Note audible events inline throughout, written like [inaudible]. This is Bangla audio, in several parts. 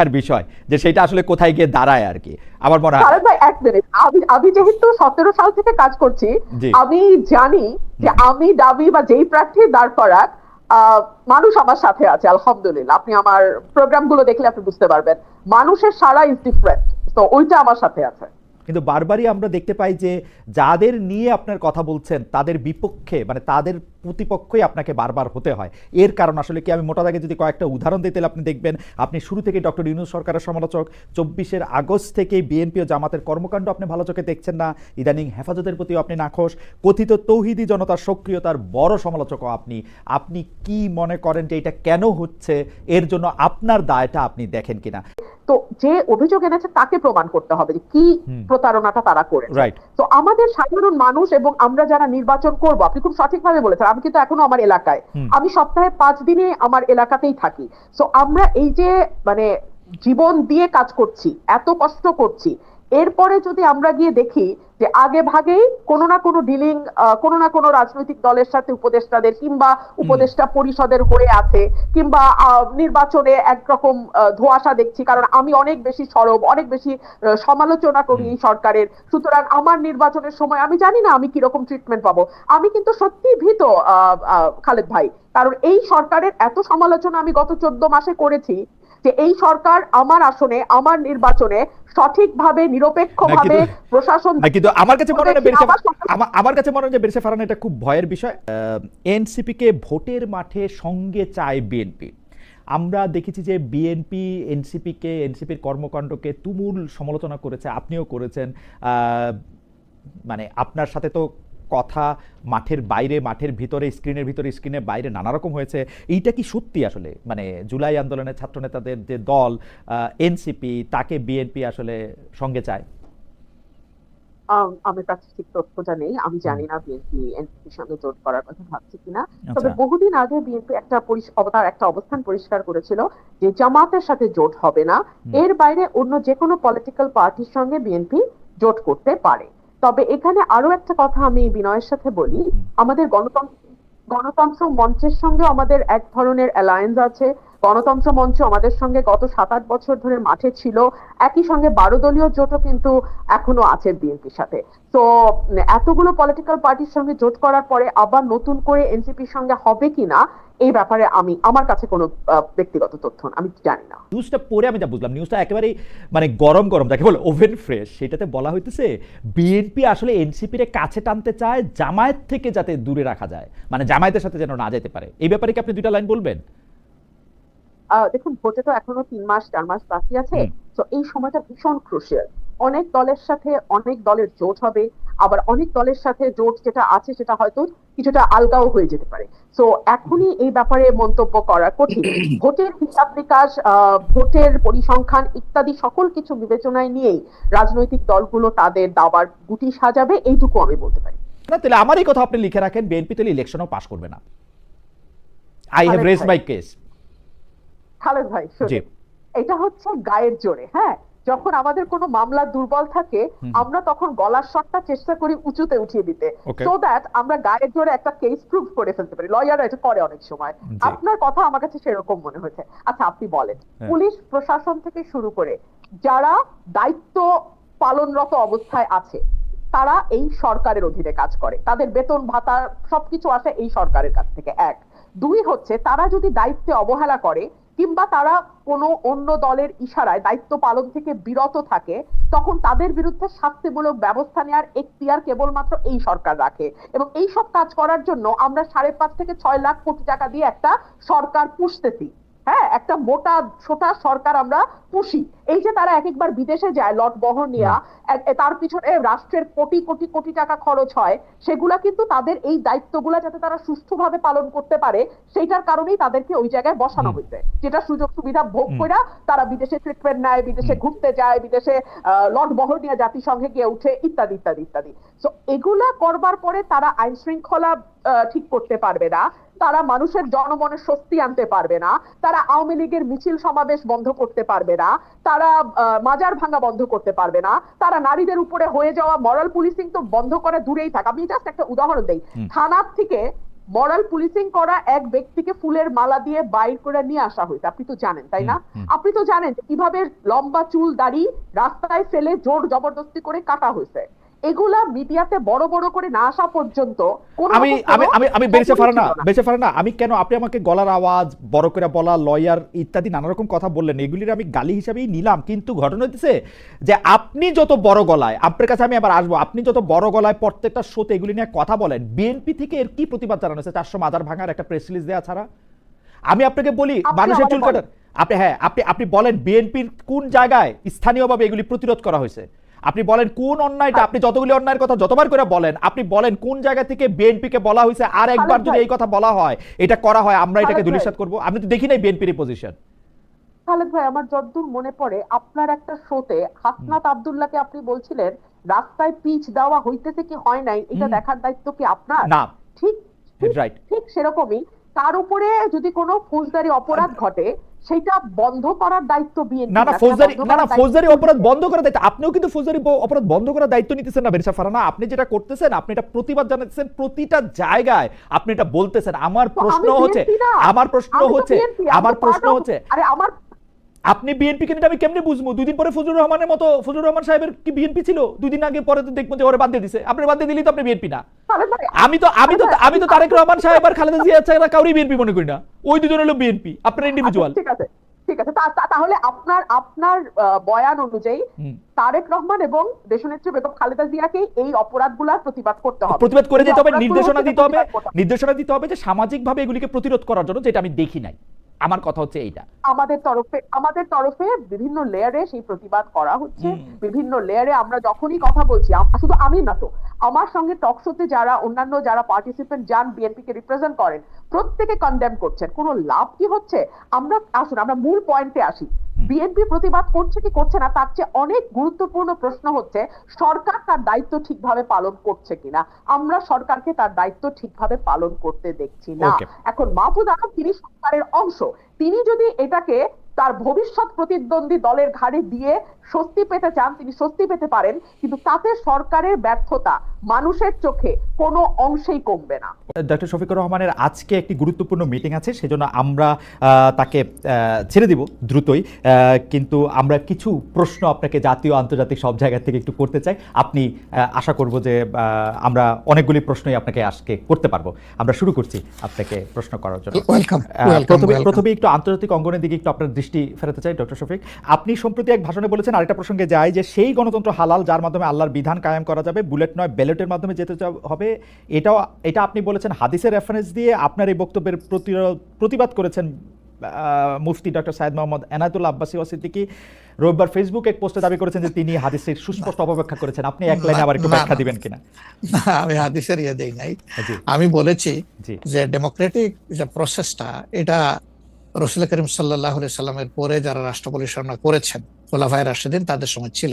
দেখার বিষয় যে সেটা আসলে কোথায় গিয়ে দাঁড়ায় আর কি। আমার মনে হয় ভাই এক মিনিট আমি আমি যেহেতু সতেরো সাল থেকে কাজ করছি আমি জানি যে আমি দাবি বা যেই প্রার্থী দাঁড় আহ, মানুষ আমার সাথে আছে আলহামদুলিল্লাহ। আপনি আমার প্রোগ্রামগুলো দেখলে আপনি বুঝতে পারবেন। মানুষের সারা ইজ ডিফারেন্ট তো ওইটা আমার সাথে আছে। কিন্তু বারবারই আমরা দেখতে পাই যে যাদের নিয়ে আপনার কথা বলছেন তাদের বিপক্ষে মানে তাদের প্রতিপক্ষই আপনাকে বারবার হতে হয়। এর কারণ আসলে কি? আমি মোটা দাগে যদি কয়েকটা উদাহরণ দিতে আপনি দেখবেন আপনি শুরু থেকে ডক্টর ইউনুস সরকারের সমালোচক চব্বিশের আগস্ট থেকে বিএনপি ও জামাতের কর্মকাণ্ড আপনি ভালো চোখে দেখছেন না। ইদানিং হেফাজতের প্রতিও আপনি নাখোশ। কথিত তৌহিদি জনতার সক্রিয়তার বড় সমালোচকও আপনি। আপনি কি মনে করেন যে এটা কেন হচ্ছে? এর জন্য আপনার দায়টা আপনি দেখেন কিনা? তো যে অভিযোগ এনেছে তাকে প্রমাণ করতে হবে যে কি প্রতারণাটা তারা করেছে। রাইট তো আমাদের সাধারণ মানুষ এবং আমরা যারা নির্বাচন করব আপনি খুব সঠিকভাবে বলেছেন। আমি কিন্তু এখনও আমার এলাকায়। আমি সপ্তাহে পাঁচ দিনে আমার এলাকাতেই থাকি। তো আমরা এই যে মানে জীবন দিয়ে কাজ করছি এত কষ্ট করছি এরপরে যদি আমরা গিয়ে দেখি যে আগে ভাগেই কোনো না কোনো ডিলিং কোনো না কোনো রাজনৈতিক দলের সাথে উপদেষ্টাদের কিংবা উপদেষ্টা পরিষদের হয়ে আছে কিংবা নির্বাচনে একরকম ধোঁয়াশা দেখছি। কারণ আমি অনেক বেশি সরব অনেক বেশি সমালোচনা করি এই সরকারের। সুতরাং আমার নির্বাচনের সময় আমি জানি না আমি কীরকম ট্রিটমেন্ট পাবো। আমি কিন্তু সত্যি ভীত আহ, আহ, খালেদ ভাই। কারণ এই সরকারের এত সমালোচনা আমি গত চোদ্দ মাসে করেছি যে এই সরকার আমার আসনে আমার নির্বাচনে সঠিকভাবে নিরপেক্ষভাবে প্রশাসন কিন্তু আমার কাছে মনে হয় বেরিসে আমার কাছে মনে হয় যে বেরিসে ফারান এটা খুব ভয়ের বিষয়। এনসিপি কে ভোটের মাঠে সঙ্গে চায় বিএনপি। আমরা দেখেছি যে বিএনপি এনসিপিকে এনসিপির কর্মকাণ্ডকে তুমুল সমালোচনা করেছে আপনিও করেছেন। আহ, মানে আপনার সাথে তো কথা মাঠের বাইরে মাঠের ভিতরে স্ক্রিনের ভিতরে স্ক্রিনের বাইরে নানা রকম হয়েছে। এইটা কি সত্যি আসলে? মানে জুলাই আন্দোলনের ছাত্রনেতাদের যে দল এনসিপি তাকে বিএনপি আসলে সঙ্গে চায়? আমার কাছে ঠিক তথ্যটা নেই। আমি জানি না বিএনপি এনসিপির সঙ্গে জোট করার কথা ভাবছে কিনা। তবে আচ্ছা। বহুদিন আগে বিএনপি একটা পরিস- তার একটা অবস্থান পরিষ্কার করেছিল যে জামাতের সাথে জোট হবে না। এর বাইরে অন্য যে কোনো পলিটিক্যাল পার্টির সঙ্গে বিএনপি জোট করতে পারে। তবে এখানে আরও একটা কথা আমি বিনয়ের সাথে বলি। আমাদের গণতন্ত্র গণতন্ত্র মঞ্চের সঙ্গে আমাদের এক ধরনের অ্যালায়েন্স আছে। গণতন্ত্র মঞ্চ আমাদের সঙ্গে গত সাত আট বছর ধরে মাঠে ছিল। একই সঙ্গে বারো দলীয় জোটও কিন্তু এখনও আছে বিএনপির সাথে। তো, এতগুলো পলিটিক্যাল পার্টির সঙ্গে জোট করার পরে আবার নতুন করে এনসিপির সঙ্গে হবে কিনা এই ব্যাপারে আমি, আমার কাছে কোনো ব্যক্তিগত তথ্য আমি জানি না। নিউজটা পড়ে আমি যা বুঝলাম নিউজটা একেবারেই মানে গরম গরম, যাকে বলে ওভেন ফ্রেশ সেটাতে বলা হইতেছে বিএনপি আসলে এনসিপির কাছে টানতে চায় জামায়াত থেকে যাতে দূরে রাখা যায় মানে জামায়াতের সাথে যেন না যেতে পারে। এই ব্যাপারে কি আপনি দুইটা লাইন বলবেন? দেখুন ভোটে তো এখনও তিন মাস চার মাস বাকি আছে। তো এই সময়টা ভীষণ ক্রুশিয়াল অনেক দলের সাথে অনেক দলের জোট হবে আবার অনেক দলের সাথে জোট যেটা আছে সেটা হয়তো কিছুটা আলগাও হয়ে যেতে পারে। তো এখনই এই ব্যাপারে মন্তব্য করা কঠিন। [coughs] ভোটের হিসাব নিকাশ ভোটের পরিসংখ্যান ইত্যাদি সকল কিছু বিবেচনায় নিয়েই রাজনৈতিক দলগুলো তাদের দাবার গুটি সাজাবে এইটুকু আমি বলতে পারি। না তাহলে আমার এই কথা আপনি লিখে রাখেন বিএনপি তাহলে ইলেকশনও পাস করবে না। I have raised my case Khaled ভাই এটা হচ্ছে গায়ের জোরে হ্যাঁ? যখন আমাদের কোনো মামলা দুর্বল থাকে আমরা তখন গলার শটটা চেষ্টা করি উঁচুতে উঠিয়ে দিতে সো দ্যাট আমরা গায়ের জোরে একটা কেস প্রুভ করে ফেলতে পারি। লয়াররা এটা করে অনেক সময়। আপনার কথা আমার কাছে সেরকম মনে হয়েছে। আচ্ছা আপনি বলেন। হ্যাঁ। পুলিশ প্রশাসন থেকে শুরু করে যারা দায়িত্ব পালনরত অবস্থায় আছে তারা এই সরকারের অধীনে কাজ করে। তাদের বেতন ভাতা সবকিছু আসে এই সরকারের কাছ থেকে। এক। দুই হচ্ছে তারা যদি দায়িত্বে অবহেলা করে কিংবা তারা কোনো অন্য দলের ইশারায় দায়িত্ব পালন থেকে বিরত থাকে, তখন তাদের বিরুদ্ধে শাস্তিমূলক ব্যবস্থা নেওয়ার এখতিয়ার কেবলমাত্র এই সরকার রাখে। এবং এই সব কাজ করার জন্য আমরা সাড়ে পাঁচ থেকে ছয় লাখ কোটি টাকা দিয়ে একটা সরকার পুষতেছি। হ্যাঁ একটা মোটা ছোটা সরকার আমরা পুষি। এই যে তারা এক একবার বিদেশে যায় লট বহর নিয়ে তার পিছনে রাষ্ট্রের কোটি কোটি কোটি টাকা খরচ হয় সেগুলা কিন্তু তাদের এই দায়িত্বগুলা যাতে তারা সুষ্ঠুভাবে পালন করতে পারে সেইটার কারণেই তাদেরকে ওই জায়গায় বসানো। হয়েছে। যেটা সুযোগ সুবিধা ভোগ করে তারা বিদেশে ট্রিটমেন্ট নেয় বিদেশে ঘুরতে যায় বিদেশে আহ, লট বহর নিয়ে জাতিসংঘে গিয়ে উঠে ইত্যাদি ইত্যাদি ইত্যাদি। তো এগুলা করবার পরে তারা আইন শৃঙ্খলা আহ, ঠিক করতে পারবে না। তারা মানুষের জনমনে স্বস্তি আনতে পারবে না তারা আওয়ামী লীগের মিছিল সমাবেশ বন্ধ করতে পারবে না তারা মাজার ভাঙা বন্ধ করতে পারবে না তারা নারীদের উপরে হয়ে যাওয়া মরাল পুলিশিং তো বন্ধ করে দূরেই থাক। আমি জাস্ট একটা উদাহরণ দেই। থানার থেকে মরাল পুলিশিং করা এক ব্যক্তিকে ফুলের মালা দিয়ে বাইর করে নিয়ে আসা হয়েছে। আপনি তো জানেন তাই না। আপনি তো জানেন কীভাবে লম্বা চুল দাড়ি রাস্তায় ফেলে জোর জবরদস্তি করে কাটা হয়েছে। এগুলা মিডিয়াতে বড় বড় করে না আসা পর্যন্ত আমি আমি আমি আমি বেঁচে পারা না বেঁচে পারা না আমি কেন আপনি আমাকে গলার আওয়াজ বড় করে বলা লয়ার ইত্যাদি নানা রকম কথা বললেন এগুলির আমি গালি হিসাবেই নিলাম। কিন্তু ঘটনা হচ্ছে যে আপনি যত বড় গলায় আপনার কাছে আমি আবার আসব আপনি যত বড় গলায় প্রত্যেকটা শোতে এগুলি নিয়ে কথা বলেন বিএনপি থেকে এর কি প্রতিবাদ জানানো হয়েছে? চারশো মাজার ভাঙার একটা প্রেস রিলিজ দেওয়া ছাড়া? আমি আপনাকে বলি মানুষের চুল কাটার আপনি হ্যাঁ আপনি আপনি বলেন বিএনপির কোন জায়গায় স্থানীয়ভাবে এগুলি প্রতিরোধ করা হয়েছে? আপনি বলেন কোন অন্যায়টা আপনি যতগুলি অন্যায়ের কথা যতবার করে বলেন আপনি বলেন কোন জায়গা থেকে বিএনপি কে বলা হয়েছে আর একবার যদি এই কথা বলা হয় এটা করা হয় আমরা এটাকে দুলিশাত করব। আমি তো দেখি নাই বিএনপির পজিশন খালেদ ভাই আমার যতদূর মনে পড়ে আপনার একটা শোতে হাসনাত আব্দুল্লাহকে আপনি বলছিলেন রাস্তায় পিচ দেওয়া হইতেছে কি হয় নাই এটা দেখার দায়িত্ব কি আপনার? না। ঠিক ঠিক- ঠিক সেরকমই। তার উপরে যদি কোনো ফৌজদারি অপরাধ ঘটে সেটা বন্ধ করার দায়িত্ব বিএনপি না না ফৌজদারি না না ফৌজদারি অপরাধ বন্ধ করার দায়িত্ব আপনিও কিন্তু ফৌজদারি অপরাধ বন্ধ করার দায়িত্ব নিতেছেন না বেরসা ফারানা। আপনি যেটা করতেছেন আপনি এটা প্রতিবাদ জানাচ্ছেন প্রতিটা জায়গায়। আপনি এটা বলতেছেন। আমার প্রশ্ন হচ্ছে আমার প্রশ্ন হচ্ছে আমার প্রশ্ন হচ্ছে আরে আমার আপনি বিএনপি কেন আমি কেমনে বুঝব? দুদিন পরে ফজলুর রহমানের মতো ফজলুর রহমান সাহেবের কি বিএনপি ছিল? দুই দিন আগে পরে তো দেখব যে ওরে বাদ দিয়ে দিছে। আপনি বাদ দিয়ে দিলেই তো আপনি বিএনপি না। ভাই, আমি তো আমি তো আমি তো তারেক রহমান সাহেব আর খালেদা জিয়া ছাড়া কাউরি বিএনপি মনে করি না। ওই দুজন হলো বিএনপি আপনার ইন্ডিভিজুয়াল আচ্ছা, ঠিক আছে ঠিক আছে। তাহলে আপনার আপনার বয়ান অনুযায়ী তারেক রহমান এবং দেশনেত্রী বেগম খালেদা জিয়াকে এই অপরাধগুলোর প্রতিবাদ করতে হবে। প্রতিবাদ করে দিতে যেতে হবে নির্দেশনা দিতে হবে হবে। নির্দেশনা দিতে হবে যে সামাজিকভাবে এগুলিকে প্রতিরোধ করার জন্য যেটা আমি দেখি নাই। আমার কথা হচ্ছে এইটা। আমাদের তরফে আমাদের তরফে বিভিন্ন লেয়ারে সেই প্রতিবাদ করা হচ্ছে। বিভিন্ন লেয়ারে আমরা যখনই কথা বলছি শুধু আমি না তো আমার সঙ্গে টকশোতে যারা অন্যান্য যারা পার্টিসিপেন্ট যান বিএনপি কে রিপ্রেজেন্ট করেন প্রত্যেকে কন্ডেম করছেন। কোনো লাভ কি হচ্ছে? আমরা আসুন আমরা মূল পয়েন্টে আসি। বিএনপি প্রতিবাদ করছে কি করছে না তার চেয়ে অনেক গুরুত্বপূর্ণ প্রশ্ন হচ্ছে সরকার তার দায়িত্ব ঠিকভাবে পালন করছে কিনা? আমরা সরকারকে তার দায়িত্ব ঠিকভাবে পালন করতে দেখছি না। এখন মাহফুজ আলম তিনি সরকারের অংশ তিনি যদি এটাকে তার ভবিষ্যৎ প্রতিদ্বন্দ্বী দলের ঘাড়ে দিয়ে স্বস্তি পেতে চান তিনি স্বস্তি পেতে পারেন কিন্তু তাতে সরকারের ব্যর্থতা মানুষের চোখে কোনো অংশেই কমবে না। ডক্টর শফিকুর রহমানের আজকে একটি গুরুত্বপূর্ণ মিটিং আছে সেজন্য আমরা তাকে ছেড়ে দিব দ্রুতই। কিন্তু আমরা কিছু প্রশ্ন আপনাকে জাতীয় আন্তর্জাতিক সব জায়গা থেকে একটু করতে চাই। আপনি আশা করব যে আমরা অনেকগুলি প্রশ্নই আপনাকে আজকে করতে পারব। আমরা শুরু করছি আপনাকে প্রশ্ন করার জন্য। প্রথমে প্রথমে একটু আন্তর্জাতিক অঙ্গনের দিকে একটু আপনার দৃষ্টি ফেরাতে চাই ডক্টর শফিক। আপনি সম্প্রতি এক ভাষণে বলেছেন আরেকটা প্রসঙ্গে যায় যে সেই গণতন্ত্র হালাল যার মাধ্যমে আল্লাহর বিধান কায়েম করা যাবে বুলেট নয় ব্যালটের মাধ্যমে যেতে হবে। এটাও এটা আপনি বলেছেন হাদিসের রেফারেন্স দিয়ে আপনার এই বক্তব্যের প্রতিবাদ করেছেন মুফতি ডক্টর সাইদ মোহাম্মদ এনায়তুল্লাহ আব্বাসী ওয়াসিদ্দিকি রোববার ফেসবুক এক পোস্টে দাবি করেছেন যে তিনি হাদিসের সুস্পষ্ট অপব্যাখ্যা করেছেন। আপনি এক লাইনে আবার একটু ব্যাখ্যা দিবেন কিনা? না, আমি হাদিসের ইয়ে দেই নাই। আমি বলেছি যে ডেমোক্রেটিক যে প্রসেসটা এটা রসুল করিম সাল্লাহ সাল্লামের পরে যারা রাষ্ট্র পরিচালনা করেছেন খোলাফায় রাষ্ট্রদিন তাদের সময় ছিল।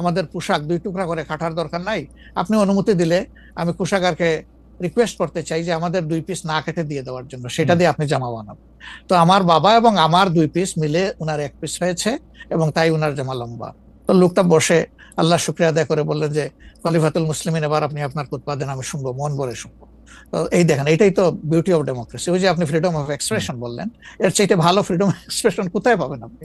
আমাদের পোশাক দুই টুকরা করে কাটার দরকার নাই। আপনি অনুমতি দিলে আমি কুষাগারকে রিকোয়েস্ট করতে চাই যে আমাদের দুই পিস না কেটে দিয়ে দেওয়ার জন্য। সেটা দিয়ে আপনি জামা বানাবেন তো আমার বাবা এবং আমার দুই পিস মিলে উনার এক পিস হয়েছে এবং তাই উনার জামা লম্বা। তো লোকটা বসে আল্লাহ শুক্রিয়া আদায় করে বললেন যে খলিফাতুল মুসলিমিন এবার আপনি আপনার উৎপাদন আমি শুনব মন ভরে শুনব। তো এই দেখেন এটাই তো বিউটি অফ ডেমোক্রেসি ওই যে আপনি ফ্রিডম অফ এক্সপ্রেশন বললেন এর চাইতে ভালো ফ্রিডম অফ এক্সপ্রেশন কোথায় পাবেন আপনি?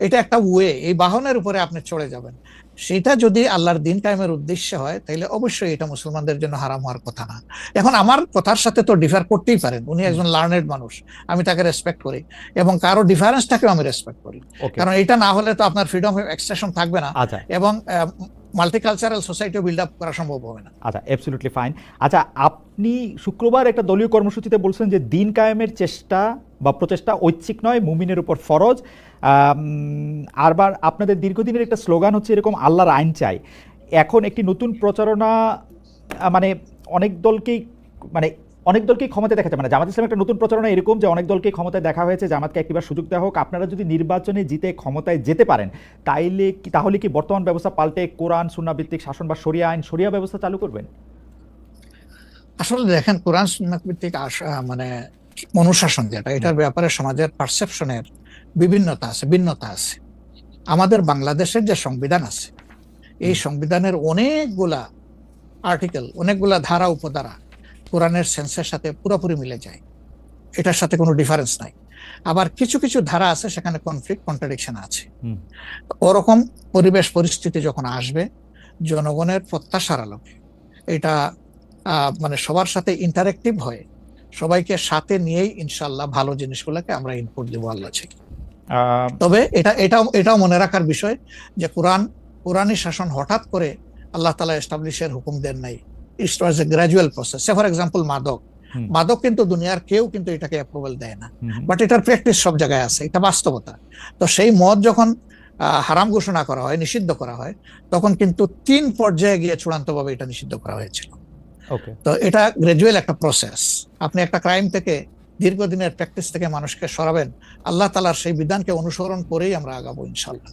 এটা একটা ওয়ে এই বাহনের উপরে আপনি চড়ে যাবেন। সেটা যদি আল্লাহর দিন কায়েমের উদ্দেশ্য হয় তাহলে অবশ্যই এটা মুসলমানদের জন্য হারাম হওয়ার কথা না। এখন আমার কথার সাথে তো ডিফার করতেই পারেন উনি একজন লার্নেড মানুষ আমি তাকে রেসপেক্ট করি এবং কারও ডিফারেন্সটাকেও আমি রেসপেক্ট করি। কারণ এটা না হলে তো আপনার ফ্রিডম অফ এক্সপ্রেশন থাকবে না। আচ্ছা। এবং মাল্টিকালচারাল সোসাইটিও বিল্ড আপ করা সম্ভব হবে না। আচ্ছা অ্যাবসলিউটলি ফাইন আচ্ছা আপনি শুক্রবার একটা দলীয় কর্মসূচিতে বলছেন যে দিন কায়েমের চেষ্টা বা প্রচেষ্টা ঐচ্ছিক নয়, মুমিনের উপর ফরজ। আরবার আপনাদের দীর্ঘদিনের একটা স্লোগান হচ্ছে এরকম আল্লাহর আইন চাই। এখন একটি নতুন প্রচারণা মানে অনেক দলকেই মানে অনেক দলকেই ক্ষমতায় দেখা যায় মানে জামাত ইসলাম একটা নতুন প্রচারণা এরকম যে অনেক দলকে ক্ষমতায় দেখা হয়েছে জামাতকে একবার সুযোগ দেওয়া হোক। আপনারা যদি নির্বাচনে জিতে ক্ষমতায় যেতে পারেন তাইলে তাহলে কি বর্তমান ব্যবস্থা পাল্টে কোরআন সুন্না ভিত্তিক শাসন বা শরিয়া আইন শরিয়া ব্যবস্থা চালু করবেন? আসলে দেখেন কোরআন সুন্নাত ভিত্তিক আস- আহ, মানে অনুশাসন যেটা এটার ব্যাপারে সমাজের পারসেপশনের বিভিন্নতা আছে ভিন্নতা আছে। আমাদের বাংলাদেশের যে সংবিধান আছে এই সংবিধানের অনেকগুলা আর্টিকেল অনেকগুলা ধারা উপধারা কোরআনের সেন্সের সাথে পুরোপুরি মিলে যায়। এটার সাথে কোনো ডিফারেন্স নাই। আবার কিছু কিছু ধারা আছে সেখানে কনফ্লিক্ট কন্ট্রাডিকশন আছে। ওরকম পরিবেশ পরিস্থিতি যখন আসবে জনগণের প্রত্যাশার আলোকে এটা মানে সবার সাথে ইন্টারেক্টিভ হয়ে সবাইকে সাথে নিয়েই ইনশাল্লাহ ভালো জিনিসগুলোকে আমরা ইনপুট দেবো আল্লাহ থেকে। তবে এটা এটাও এটাও মনে রাখার বিষয় যে কোরআন কোরআনী শাসন হঠাৎ করে আল্লাহ তালা এস্টাবলিশের হুকুম দেন নাই। It was a gradual process say for example মাদক মাদক কিন্তু দুনিয়ার কেউ কিন্তু এটাকে অ্যাপ্রুভাল দেয় না। বাট এটার প্র্যাকটিস সব জায়গায় আছে। এটা বাস্তবতা। তো সেই মদ যখন হারাম ঘোষণা করা হয় নিষিদ্ধ করা হয় তখন কিন্তু তিন পর্যায়ে গিয়ে চূড়ান্তভাবে এটা নিষিদ্ধ করা হয়েছিল। তো এটা গ্রাজুয়াল একটা প্রসেস আপনি একটা ক্রাইম থেকে দীর্ঘদিনের প্র্যাকটিস থেকে মানুষকে সরাবেন আল্লাহ তালার সেই বিধানকে অনুসরণ করেই আমরা আগাবো ইনশাল্লাহ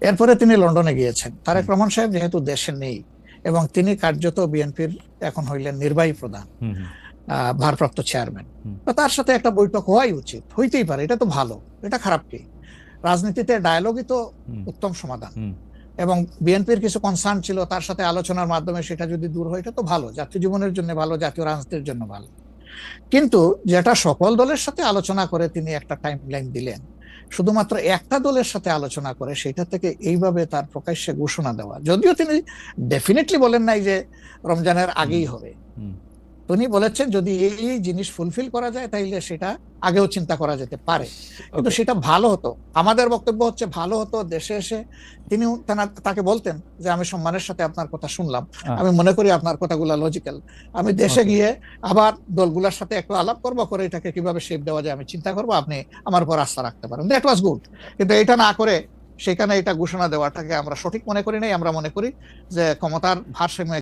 এরপরে তিনি লন্ডনে গিয়েছেন। তারেক রহমান সাহেব যেহেতু দেশে নেই এবং তিনি কার্যত বিএনপির এখন হইলেন নির্বাহী প্রধান ভারপ্রাপ্ত চেয়ারম্যান। তার সাথে একটা বৈঠক হওয়াই উচিত। হইতেই পারে এটা তো ভালো। এটা খারাপ কি? রাজনীতিতে ডায়ালগই তো উত্তম সমাধান। এবং বিএনপির কিছু কনসার্ন ছিল তার সাথে আলোচনার মাধ্যমে সেটা যদি দূর হয় এটা তো ভালো। জাতীয় জীবনের জন্য ভালো জাতীয় রাজনীতির জন্য ভালো। কিন্তু যেটা সকল দলের সাথে আলোচনা করে তিনি একটা টাইম লাইন দিলেন শুধুমাত্র একটা দলের সাথে আলোচনা করে সেটা থেকে এইভাবে তার প্রকাশ্যে ঘোষণা দেওয়া। যদিও তিনি ডেফিনেটলি বলেন নাই যে রমজানের আগেই হবে। তিনি বলেছেন যদি এই এই জিনিস ফুলফিল করা যায় তাইলে সেটা আগেও চিন্তা করা যেতে পারে। কিন্তু সেটা ভালো হতো। আমাদের বক্তব্য হচ্ছে ভালো হতো দেশে এসে তিনি তাকে বলতেন যে আমি সম্মানের সাথে আপনার কথা শুনলাম। আমি মনে করি আপনার কথাগুলো লজিক্যাল আমি দেশে গিয়ে আবার দলগুলোর সাথে একটু আলাপ করব করে এটাকে কীভাবে শেপ দেওয়া যায় আমি চিন্তা করব আপনি আমার উপর আস্থা রাখতে পারেন। দ্যাট ওয়াজ গুড কিন্তু এটা না করে সেখানে এটা ঘোষণা দেওয়াটাকে আমরা সঠিক মনে করি নাই। আমরা মনে করি যে ক্ষমতার ভারসাম্য